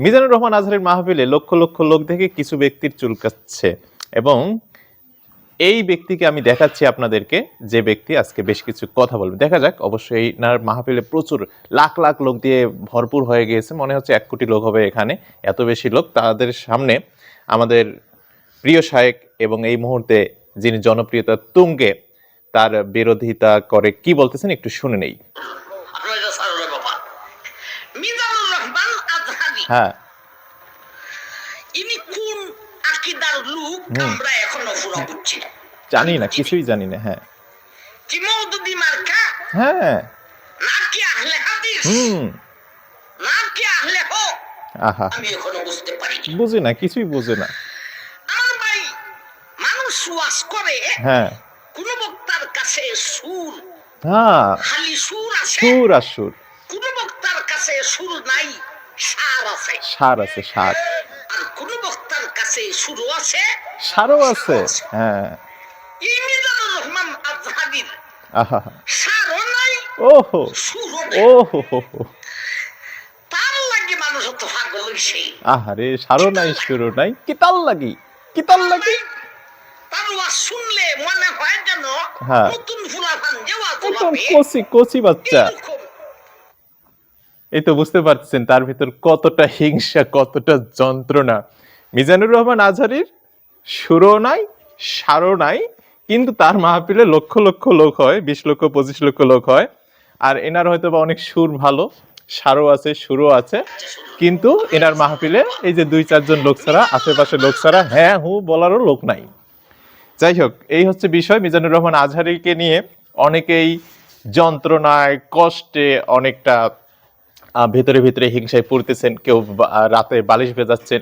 মিজানুর রহমান আজহারের মাহফিলে লক্ষ লক্ষ লোক দেখে কিছু ব্যক্তির চুলকাচ্ছে এবং এই ব্যক্তিকে আমি দেখাচ্ছি আপনাদেরকে, যে ব্যক্তি আজকে বেশ কিছু কথা বলবে। দেখা যাক, অবশ্যই নার মাহফিলে প্রচুর লাখ লাখ লোক দিয়ে ভরপুর হয়ে গিয়েছে। মনে হচ্ছে এক কোটি লোক হবে এখানে, এত বেশি লোক। তাদের সামনে আমাদের প্রিয় শায়েক এবং এই মুহূর্তে যিনি জনপ্রিয়তা তুঙ্গে, তার বিরোধিতা করে কি বলতেছেন একটু শুনে নেই। মিজানুর রহমান আজহারি হ্যাঁ। ইনি কোন আকিদার লোক। আমরা এখনও পুরো বুঝছি না। জানি না কিছুই জানি না হ্যাঁ। কি মৌদুদি মার্কা? হ্যাঁ। নাকি আহলে হাদিস? হুম। নাকি আহলে হো আহা। আমি এখনও বুঝতে পারি। বুঝে না কিছুই বুঝে না। আমার ভাই মানুষ ওয়াজ করে হ্যাঁ। কোন বক্তার কাছে সুর হ্যাঁ। খালি সুর আছে সুর আর সুর। কাছে সুর নাই সার আছে। সার আছে সার। আর কোন বক্তার কাছে সুরও আছে সারও আছে হ্যাঁ। এই রহমান আজহারির আহা। সারও নাই ওহো। ওহো। তার লাগে মানুষ তো পাগল হইছে। আহারে সারও নাই সুরও নাই। কি তাল লাগি? কি তাল লাগি? তার ওয়াজ শুনলে মনে হয় যেন হ্যাঁ। নতুন ফুলাফান যে ওয়াজ কচি কচি বাচ্চা। এই তো বুঝতে পারছেন তার ভিতর কতটা হিংসা, কতটা যন্ত্রণা। মিজানুর রহমান আজহারির সুরও নাই, সারও নাই, কিন্তু তার মাহফিলে লক্ষ লক্ষ লোক হয়, বিশ লক্ষ, পঁচিশ লক্ষ লোক হয়। আর এনার হয়তো বা অনেক সুর ভালো, সারও আছে, সুরও আছে, কিন্তু এনার মাহফিলে এই যে দুই, চারজন লোক ছাড়া, আশেপাশে লোক ছাড়া হ্যাঁ হু, বলারও লোক নাই। যাই হোক, এই হচ্ছে বিষয়। মিজানুর রহমান আজহারিকে নিয়ে অনেকেই যন্ত্রণায়, কষ্টে অনেকটা ভেতরে ভেতরে হিংসায় পড়তেছেন কেউ রাতে বালিশ ভেজাচ্ছেন